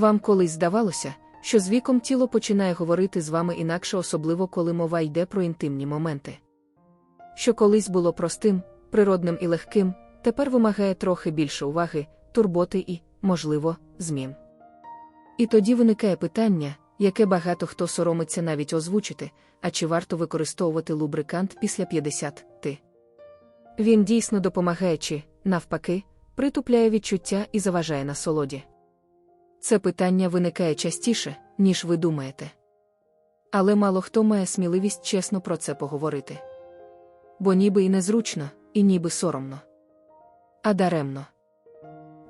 Вам колись здавалося, що з віком тіло починає говорити з вами інакше, особливо коли мова йде про інтимні моменти. Що колись було простим, природним і легким, тепер вимагає трохи більше уваги, турботи і, можливо, змін. І тоді виникає питання, яке багато хто соромиться навіть озвучити, а чи варто використовувати лубрикант після 50 ти. Він дійсно допомагає чи, навпаки, притупляє відчуття і заважає насолоді. Це питання виникає частіше, ніж ви думаєте. Але мало хто має сміливість чесно про це поговорити. Бо ніби і незручно, і ніби соромно. А даремно.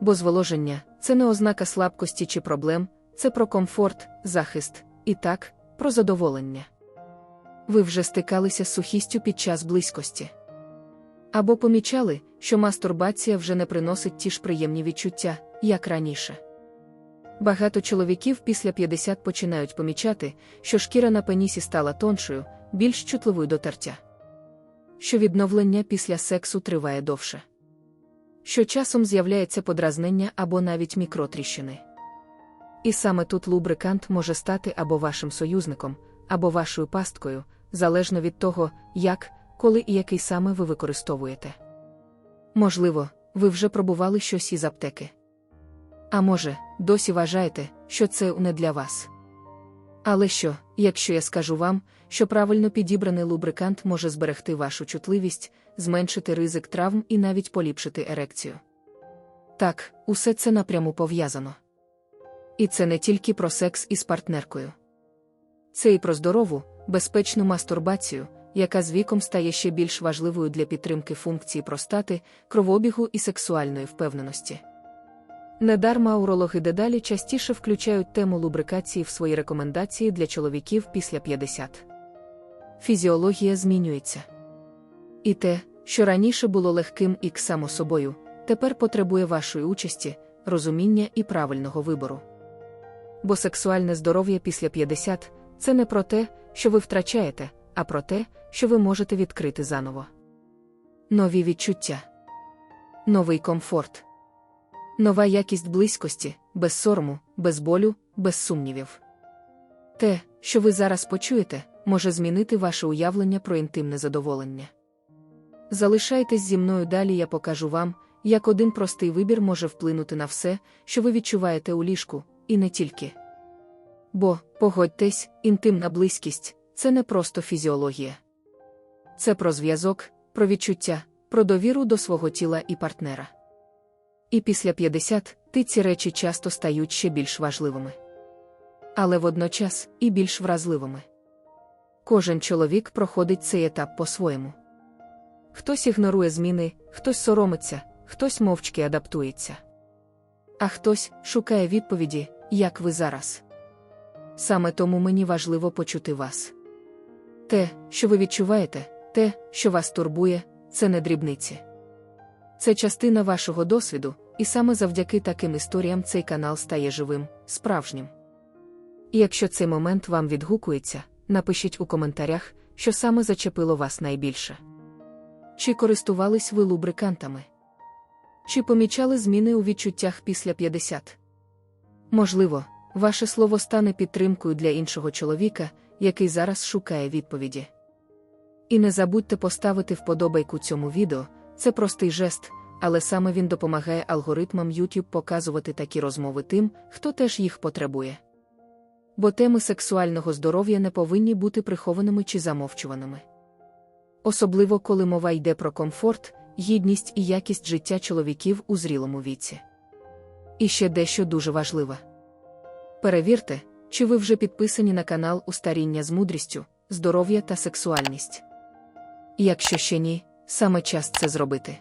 Бо зволоження це не ознака слабкості чи проблем, це про комфорт, захист, і так, про задоволення. Ви вже стикалися з сухістю під час близькості. Або помічали, що мастурбація вже не приносить ті ж приємні відчуття, як раніше. Багато чоловіків після 50 починають помічати, що шкіра на пенісі стала тоншою, більш чутливою до тертя. Що відновлення після сексу триває довше. Що часом з'являється подразнення або навіть мікротріщини. І саме тут лубрикант може стати або вашим союзником, або вашою пасткою, залежно від того, як, коли і який саме ви використовуєте. Можливо, ви вже пробували щось із аптеки. А може, досі вважаєте, що це не для вас. Але що, якщо я скажу вам, що правильно підібраний лубрикант може зберегти вашу чутливість, зменшити ризик травм і навіть поліпшити ерекцію? Так, усе це напряму пов'язано. І це не тільки про секс із партнеркою. Це і про здорову, безпечну мастурбацію, яка з віком стає ще більш важливою для підтримки функції простати, кровообігу і сексуальної впевненості. Недарма урологи дедалі частіше включають тему лубрикації в свої рекомендації для чоловіків після 50. Фізіологія змінюється. І те, що раніше було легким і само собою, тепер потребує вашої участі, розуміння і правильного вибору. Бо сексуальне здоров'я після 50 це не про те, що ви втрачаєте, а про те, що ви можете відкрити заново. Нові відчуття, новий комфорт, нова якість близькості, без сорому, без болю, без сумнівів. Те, що ви зараз почуєте, може змінити ваше уявлення про інтимне задоволення. Залишайтесь зі мною далі, я покажу вам, як один простий вибір може вплинути на все, що ви відчуваєте у ліжку, і не тільки. Бо, погодьтесь, інтимна близькість це не просто фізіологія. Це про зв'язок, про відчуття, про довіру до свого тіла і партнера. І після 50 ти ці речі часто стають ще більш важливими. Але водночас і більш вразливими. Кожен чоловік проходить цей етап по-своєму. Хтось ігнорує зміни, хтось соромиться, хтось мовчки адаптується. А хтось шукає відповіді, як ви зараз. Саме тому мені важливо почути вас. Те, що ви відчуваєте, те, що вас турбує, це не дрібниці. Це частина вашого досвіду, і саме завдяки таким історіям цей канал стає живим, справжнім. І якщо цей момент вам відгукується, напишіть у коментарях, що саме зачепило вас найбільше. Чи користувались ви лубрикантами? Чи помічали зміни у відчуттях після 50? Можливо, ваше слово стане підтримкою для іншого чоловіка, який зараз шукає відповіді. І не забудьте поставити вподобайку цьому відео, це простий жест, але саме він допомагає алгоритмам YouTube показувати такі розмови тим, хто теж їх потребує. Бо теми сексуального здоров'я не повинні бути прихованими чи замовчуваними. Особливо коли мова йде про комфорт, гідність і якість життя чоловіків у зрілому віці. І ще дещо дуже важливе. Перевірте, чи ви вже підписані на канал Устаріння з мудрістю, здоров'я та сексуальність. Якщо ще ні, саме час це зробити.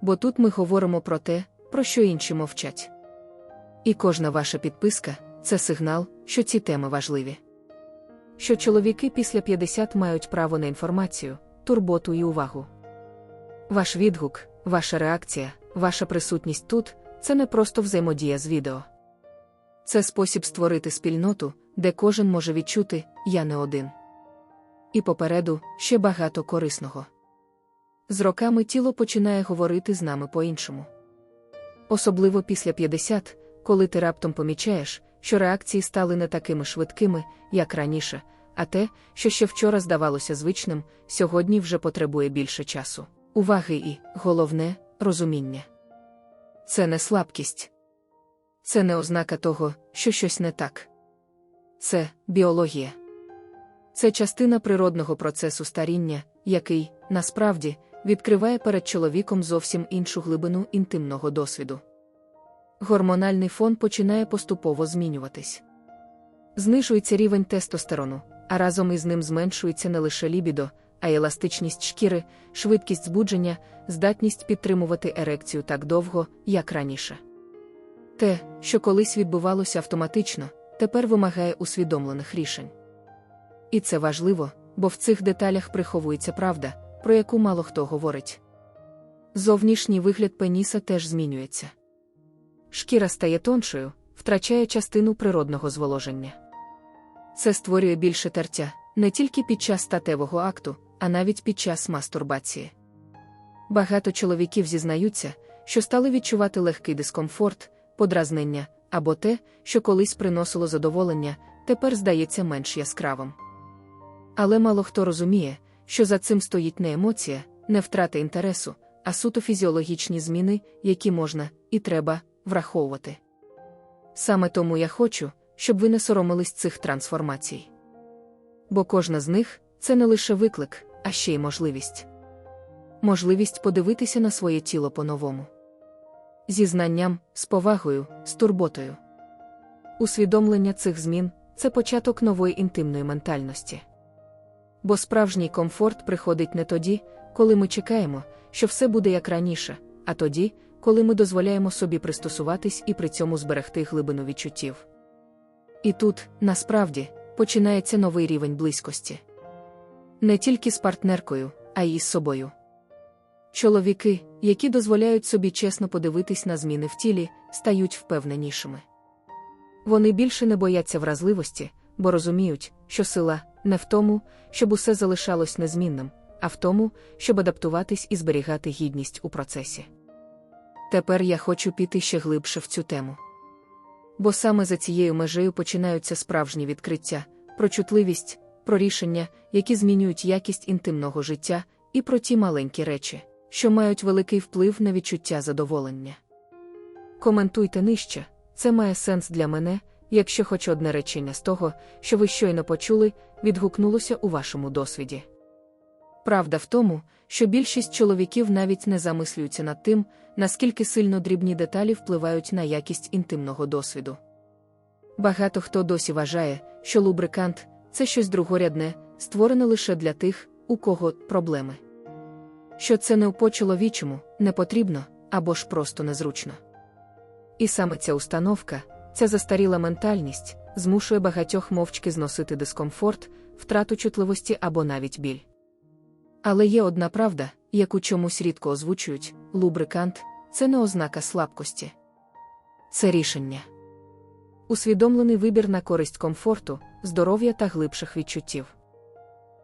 Бо тут ми говоримо про те, про що інші мовчать. І кожна ваша підписка це сигнал, що ці теми важливі. Що чоловіки після 50 мають право на інформацію, турботу і увагу. Ваш відгук, ваша реакція, ваша присутність тут це не просто взаємодія з відео. Це спосіб створити спільноту, де кожен може відчути я не один. І попереду ще багато корисного. З роками тіло починає говорити з нами по-іншому. Особливо після 50, коли ти раптом помічаєш, що реакції стали не такими швидкими, як раніше, а те, що ще вчора здавалося звичним, сьогодні вже потребує більше часу, уваги і, головне, розуміння. Це не слабкість. Це не ознака того, що щось не так. Це біологія. Це частина природного процесу старіння, який, насправді, відкриває перед чоловіком зовсім іншу глибину інтимного досвіду. Гормональний фон починає поступово змінюватись. Знижується рівень тестостерону, а разом із ним зменшується не лише лібідо, а й еластичність шкіри, швидкість збудження, здатність підтримувати ерекцію так довго, як раніше. Те, що колись відбувалося автоматично, тепер вимагає усвідомлених рішень. І це важливо, бо в цих деталях приховується правда, про яку мало хто говорить. Зовнішній вигляд пеніса теж змінюється. Шкіра стає тоншою, втрачає частину природного зволоження. Це створює більше тертя не тільки під час статевого акту, а навіть під час мастурбації. Багато чоловіків зізнаються, що стали відчувати легкий дискомфорт, подразнення або те, що колись приносило задоволення, тепер здається менш яскравим. Але мало хто розуміє, що за цим стоїть не емоція, не втрата інтересу, а суто фізіологічні зміни, які можна і треба враховувати. Саме тому я хочу, щоб ви не соромились цих трансформацій. Бо кожна з них це не лише виклик, а ще й можливість. Можливість подивитися на своє тіло по-новому. Зі знанням, з повагою, з турботою. Усвідомлення цих змін це початок нової інтимної ментальності. Бо справжній комфорт приходить не тоді, коли ми чекаємо, що все буде як раніше, а тоді, коли ми дозволяємо собі пристосуватись і при цьому зберегти глибину відчуттів. І тут, насправді, починається новий рівень близькості. Не тільки з партнеркою, а й із собою. Чоловіки, які дозволяють собі чесно подивитись на зміни в тілі, стають впевненішими. Вони більше не бояться вразливості, бо розуміють, що сила не в тому, щоб усе залишалось незмінним, а в тому, щоб адаптуватись і зберігати гідність у процесі. Тепер я хочу піти ще глибше в цю тему. Бо саме за цією межею починаються справжні відкриття, про чутливість, про рішення, які змінюють якість інтимного життя, і про ті маленькі речі, що мають великий вплив на відчуття задоволення. Коментуйте нижче, це має сенс для мене, якщо хоч одне речення з того, що ви щойно почули, відгукнулося у вашому досвіді. Правда в тому, що більшість чоловіків навіть не замислюються над тим, наскільки сильно дрібні деталі впливають на якість інтимного досвіду. Багато хто досі вважає, що лубрикант це щось другорядне, створене лише для тих, у кого проблеми. Що це не по чоловічому, не потрібно або ж просто незручно. І саме ця установка, ця застаріла ментальність, змушує багатьох мовчки зносити дискомфорт, втрату чутливості або навіть біль. Але є одна правда, яку чомусь рідко озвучують: лубрикант це не ознака слабкості. Це рішення. Усвідомлений вибір на користь комфорту, здоров'я та глибших відчуттів.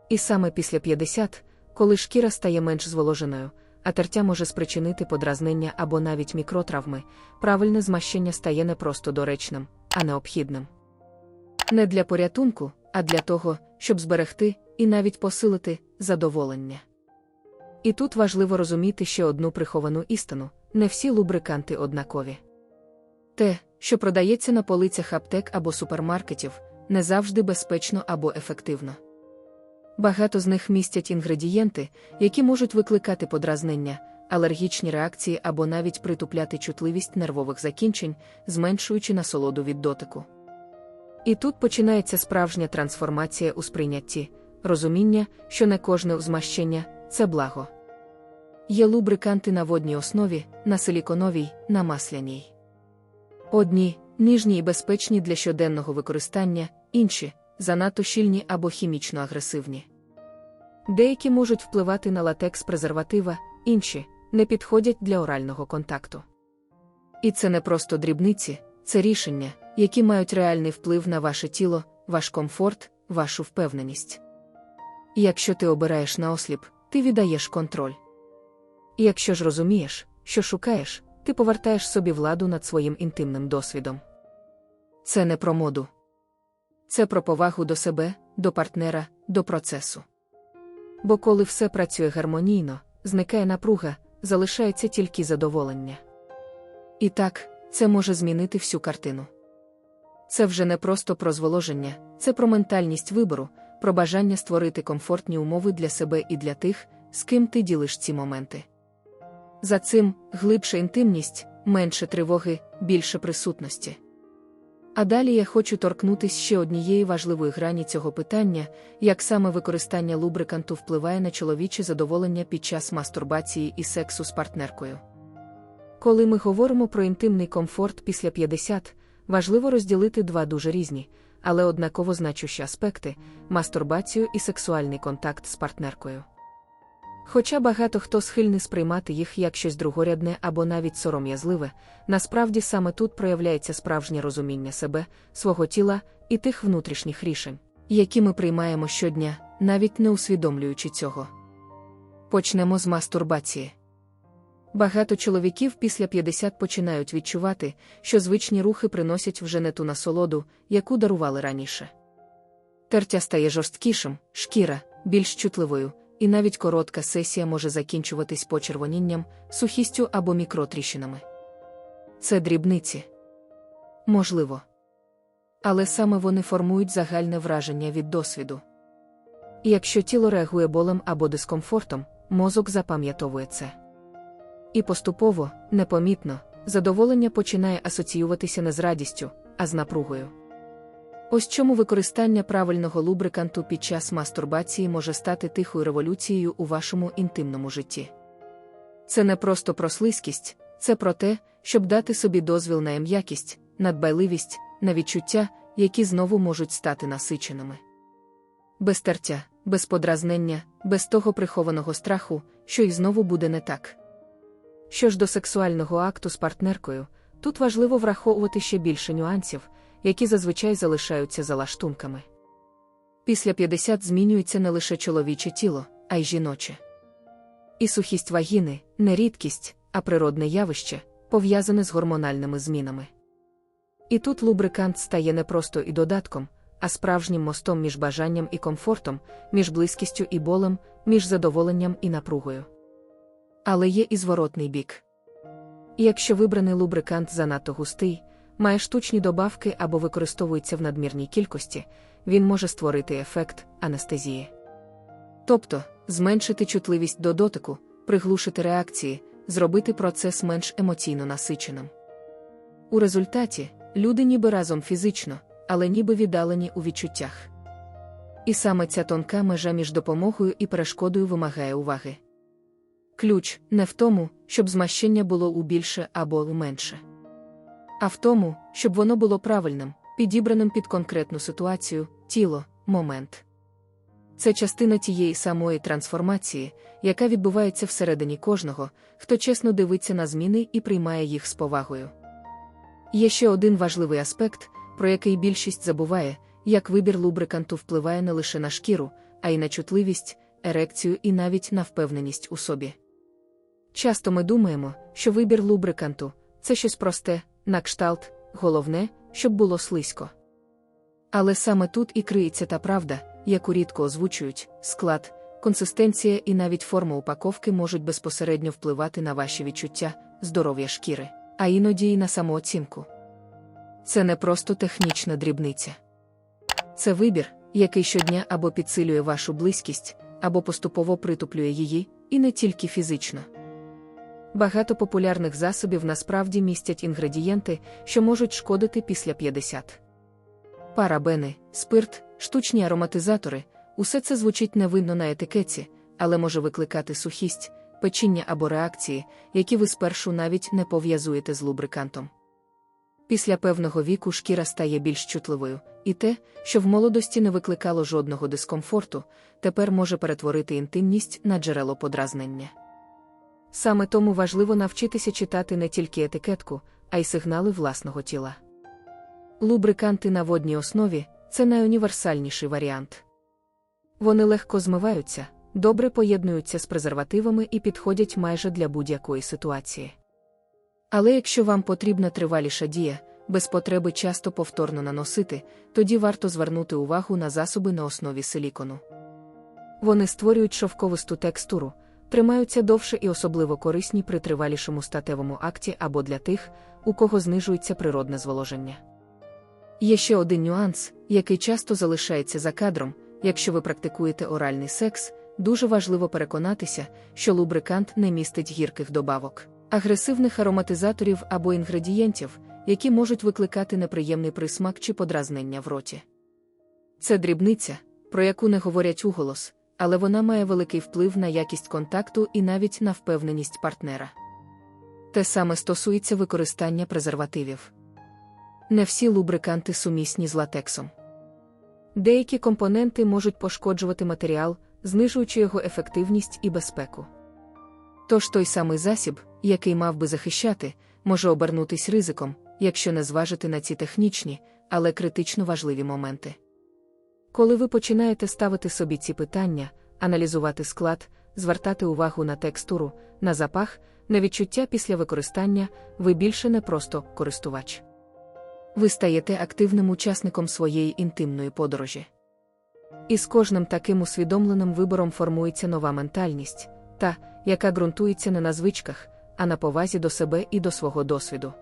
І саме після 50, коли шкіра стає менш зволоженою, а тертя може спричинити подразнення або навіть мікротравми, правильне змащення стає не просто доречним, а необхідним. Не для порятунку, а для того, щоб зберегти і навіть посилити задоволення. І тут важливо розуміти ще одну приховану істину: не всі лубриканти однакові. Те, що продається на полицях аптек або супермаркетів, не завжди безпечно або ефективно. Багато з них містять інгредієнти, які можуть викликати подразнення, алергічні реакції або навіть притупляти чутливість нервових закінчень, зменшуючи насолоду від дотику. І тут починається справжня трансформація у сприйнятті, розуміння, що не кожне змащення це благо. Є лубриканти на водній основі, на силіконовій, на масляній. Одні ніжні і безпечні для щоденного використання, інші занадто щільні або хімічно агресивні. Деякі можуть впливати на латекс презерватива, інші не підходять для орального контакту. І це не просто дрібниці, це рішення, які мають реальний вплив на ваше тіло, ваш комфорт, вашу впевненість. Якщо ти обираєш наосліп, ти віддаєш контроль. Якщо ж розумієш, що шукаєш, ти повертаєш собі владу над своїм інтимним досвідом. Це не про моду. Це про повагу до себе, до партнера, до процесу. Бо коли все працює гармонійно, зникає напруга, залишається тільки задоволення. І так, це може змінити всю картину. Це вже не просто про зволоження, це про ментальність вибору, про бажання створити комфортні умови для себе і для тих, з ким ти ділиш ці моменти. За цим глибша інтимність, менше тривоги, більше присутності. А далі я хочу торкнутися ще однієї важливої грані цього питання, як саме використання лубриканту впливає на чоловіче задоволення під час мастурбації і сексу з партнеркою. Коли ми говоримо про інтимний комфорт після 50, важливо розділити два дуже різні, але однаково значущі аспекти мастурбацію і сексуальний контакт з партнеркою. Хоча багато хто схильний сприймати їх як щось другорядне або навіть сором'язливе, насправді саме тут проявляється справжнє розуміння себе, свого тіла і тих внутрішніх рішень, які ми приймаємо щодня, навіть не усвідомлюючи цього. Почнемо з мастурбації. Багато чоловіків після 50 починають відчувати, що звичні рухи приносять вже не ту насолоду, яку дарували раніше. Тертя стає жорсткішим, шкіра більш чутливою і навіть коротка сесія може закінчуватись почервонінням, сухістю або мікротріщинами. Це дрібниці. Можливо. Але саме вони формують загальне враження від досвіду. Якщо тіло реагує болем або дискомфортом, мозок запам'ятовує це. І поступово, непомітно, задоволення починає асоціюватися не з радістю, а з напругою. Ось чому використання правильного лубриканту під час мастурбації може стати тихою революцією у вашому інтимному житті. Це не просто про слизькість, це про те, щоб дати собі дозвіл на м'якість, надбайливість, на відчуття, які знову можуть стати насиченими. Без тертя, без подразнення, без того прихованого страху, що й знову буде не так. Що ж до сексуального акту з партнеркою, тут важливо враховувати ще більше нюансів які зазвичай залишаються за лаштунками. Після 50 змінюється не лише чоловіче тіло, а й жіноче. І сухість вагіни не рідкість, а природне явище, пов'язане з гормональними змінами. І тут лубрикант стає не просто і додатком, а справжнім мостом між бажанням і комфортом, між близькістю і болем, між задоволенням і напругою. Але є і зворотний бік. Якщо вибраний лубрикант занадто густий, має штучні добавки або використовується в надмірній кількості, він може створити ефект анестезії. Тобто зменшити чутливість до дотику, приглушити реакції, зробити процес менш емоційно насиченим. У результаті люди ніби разом фізично, але ніби віддалені у відчуттях. І саме ця тонка межа між допомогою і перешкодою вимагає уваги. Ключ не в тому, щоб змащення було у більше або у менше а в тому, щоб воно було правильним, підібраним під конкретну ситуацію, тіло, момент. Це частина тієї самої трансформації, яка відбувається всередині кожного, хто чесно дивиться на зміни і приймає їх з повагою. Є ще один важливий аспект, про який більшість забуває, як вибір лубриканту впливає не лише на шкіру, а й на чутливість, ерекцію і навіть на впевненість у собі. Часто ми думаємо, що вибір лубриканту це щось просте, на кшталт, головне, щоб було слизько. Але саме тут і криється та правда, яку рідко озвучують, склад, консистенція і навіть форма упаковки можуть безпосередньо впливати на ваші відчуття, здоров'я шкіри, а іноді й на самооцінку. Це не просто технічна дрібниця. Це вибір, який щодня або підсилює вашу близькість, або поступово притуплює її, і не тільки фізично. Багато популярних засобів насправді містять інгредієнти, що можуть шкодити після 50. Парабени, спирт, штучні ароматизатори усе це звучить невинно на етикетці, але може викликати сухість, печіння або реакції, які ви спершу навіть не пов'язуєте з лубрикантом. Після певного віку шкіра стає більш чутливою, і те, що в молодості не викликало жодного дискомфорту, тепер може перетворити інтимність на джерело подразнення. Саме тому важливо навчитися читати не тільки етикетку, а й сигнали власного тіла. Лубриканти на водній основі це найуніверсальніший варіант. Вони легко змиваються, добре поєднуються з презервативами і підходять майже для будь-якої ситуації. Але якщо вам потрібна триваліша дія, без потреби часто повторно наносити, тоді варто звернути увагу на засоби на основі силікону. Вони створюють шовковисту текстуру, тримаються довше і особливо корисні при тривалішому статевому акті або для тих, у кого знижується природне зволоження. Є ще один нюанс, який часто залишається за кадром, якщо ви практикуєте оральний секс, дуже важливо переконатися, що лубрикант не містить гірких добавок, агресивних ароматизаторів або інгредієнтів, які можуть викликати неприємний присмак чи подразнення в роті. Це дрібниця, про яку не говорять уголос, але вона має великий вплив на якість контакту і навіть на впевненість партнера. Те саме стосується використання презервативів. Не всі лубриканти сумісні з латексом. Деякі компоненти можуть пошкоджувати матеріал, знижуючи його ефективність і безпеку. Тож той самий засіб, який мав би захищати, може обернутись ризиком, якщо не зважити на ці технічні, але критично важливі моменти. Коли ви починаєте ставити собі ці питання, аналізувати склад, звертати увагу на текстуру, на запах, на відчуття після використання, ви більше не просто користувач. Ви стаєте активним учасником своєї інтимної подорожі. І з кожним таким усвідомленим вибором формується нова ментальність, та, яка ґрунтується не на звичках, а на повазі до себе і до свого досвіду.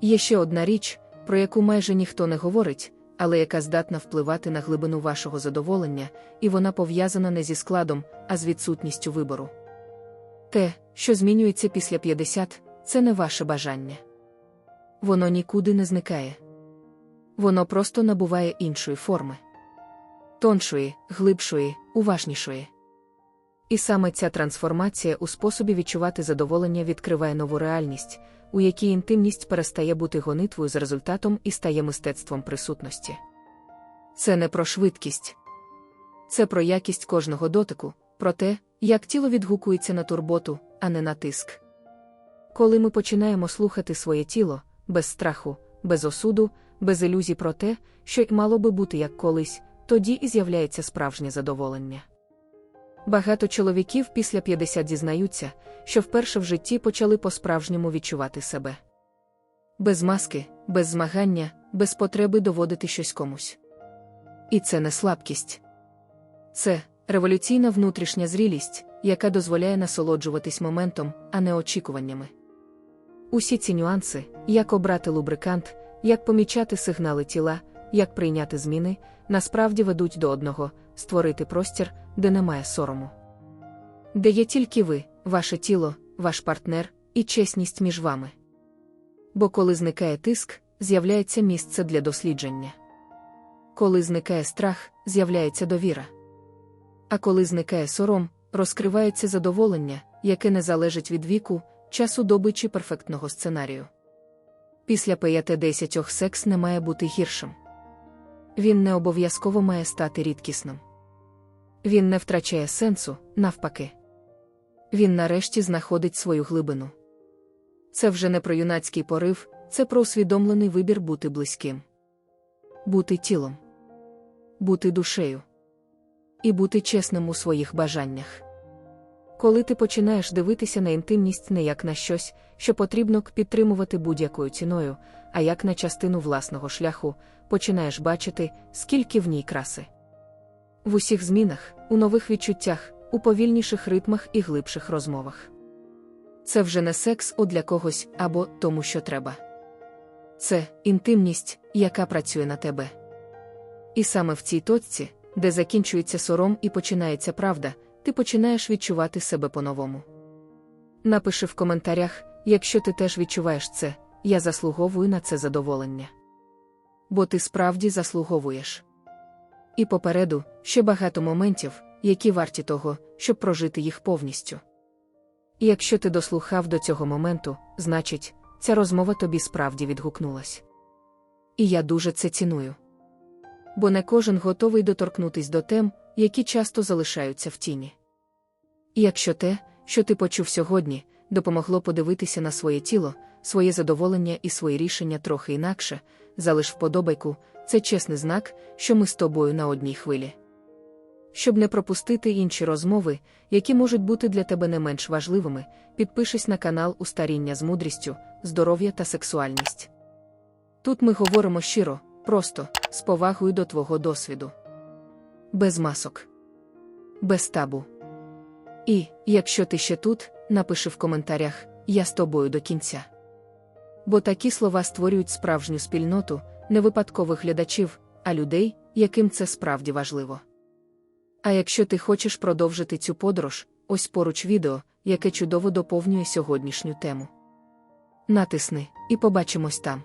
Є ще одна річ, про яку майже ніхто не говорить, але яка здатна впливати на глибину вашого задоволення, і вона пов'язана не зі складом, а з відсутністю вибору. Те, що змінюється після 50, це не ваше бажання. Воно нікуди не зникає. Воно просто набуває іншої форми. Тоншої, глибшої, уважнішої. І саме ця трансформація у способі відчувати задоволення відкриває нову реальність, у якій інтимність перестає бути гонитвою за результатом і стає мистецтвом присутності. Це не про швидкість, це про якість кожного дотику, про те, як тіло відгукується на турботу, а не на тиск. Коли ми починаємо слухати своє тіло, без страху, без осуду, без ілюзій про те, що й мало би бути як колись, тоді і з'являється справжнє задоволення. Багато чоловіків після 50 дізнаються, що вперше в житті почали по-справжньому відчувати себе. Без маски, без змагання, без потреби доводити щось комусь. І це не слабкість. Це революційна внутрішня зрілість, яка дозволяє насолоджуватись моментом, а не очікуваннями. Усі ці нюанси, як обрати лубрикант, як помічати сигнали тіла, як прийняти зміни, насправді ведуть до одного створити простір, де немає сорому. Де є тільки ви, ваше тіло, ваш партнер і чесність між вами. Бо коли зникає тиск, з'являється місце для дослідження. Коли зникає страх, з'являється довіра. А коли зникає сором, розкривається задоволення, яке не залежить від віку, часу доби чи перфектного сценарію. Після 5-10 секс не має бути гіршим. Він не обов'язково має стати рідкісним. Він не втрачає сенсу, навпаки. Він нарешті знаходить свою глибину. Це вже не про юнацький порив, це про усвідомлений вибір бути близьким, бути тілом, бути душею і бути чесним у своїх бажаннях. Коли ти починаєш дивитися на інтимність не як на щось, що потрібно підтримувати будь-якою ціною, а як на частину власного шляху, починаєш бачити, скільки в ній краси. В усіх змінах, у нових відчуттях, у повільніших ритмах і глибших розмовах. Це вже не секс для когось або тому, що треба. Це інтимність, яка працює на тебе. І саме в цій точці, де закінчується сором і починається правда, ти починаєш відчувати себе по-новому. Напиши в коментарях, якщо ти теж відчуваєш це, я заслуговую на це задоволення. Бо ти справді заслуговуєш. І попереду ще багато моментів, які варті того, щоб прожити їх повністю. І якщо ти дослухав до цього моменту, значить, ця розмова тобі справді відгукнулась. І я дуже це ціную. Бо не кожен готовий доторкнутись до тем, які часто залишаються в тіні. І якщо те, що ти почув сьогодні, допомогло подивитися на своє тіло, своє задоволення і свої рішення трохи інакше, залиш вподобайку, це чесний знак, що ми з тобою на одній хвилі. Щоб не пропустити інші розмови, які можуть бути для тебе не менш важливими, підпишись на канал Устаріння з мудрістю, здоров'я та сексуальність. Тут ми говоримо щиро, просто, з повагою до твого досвіду. Без масок. Без табу. І, якщо ти ще тут, напиши в коментарях Я з тобою до кінця. Бо такі слова створюють справжню спільноту, не випадкових глядачів, а людей, яким це справді важливо. А якщо ти хочеш продовжити цю подорож, ось поруч відео, яке чудово доповнює сьогоднішню тему. Натисни і побачимось там.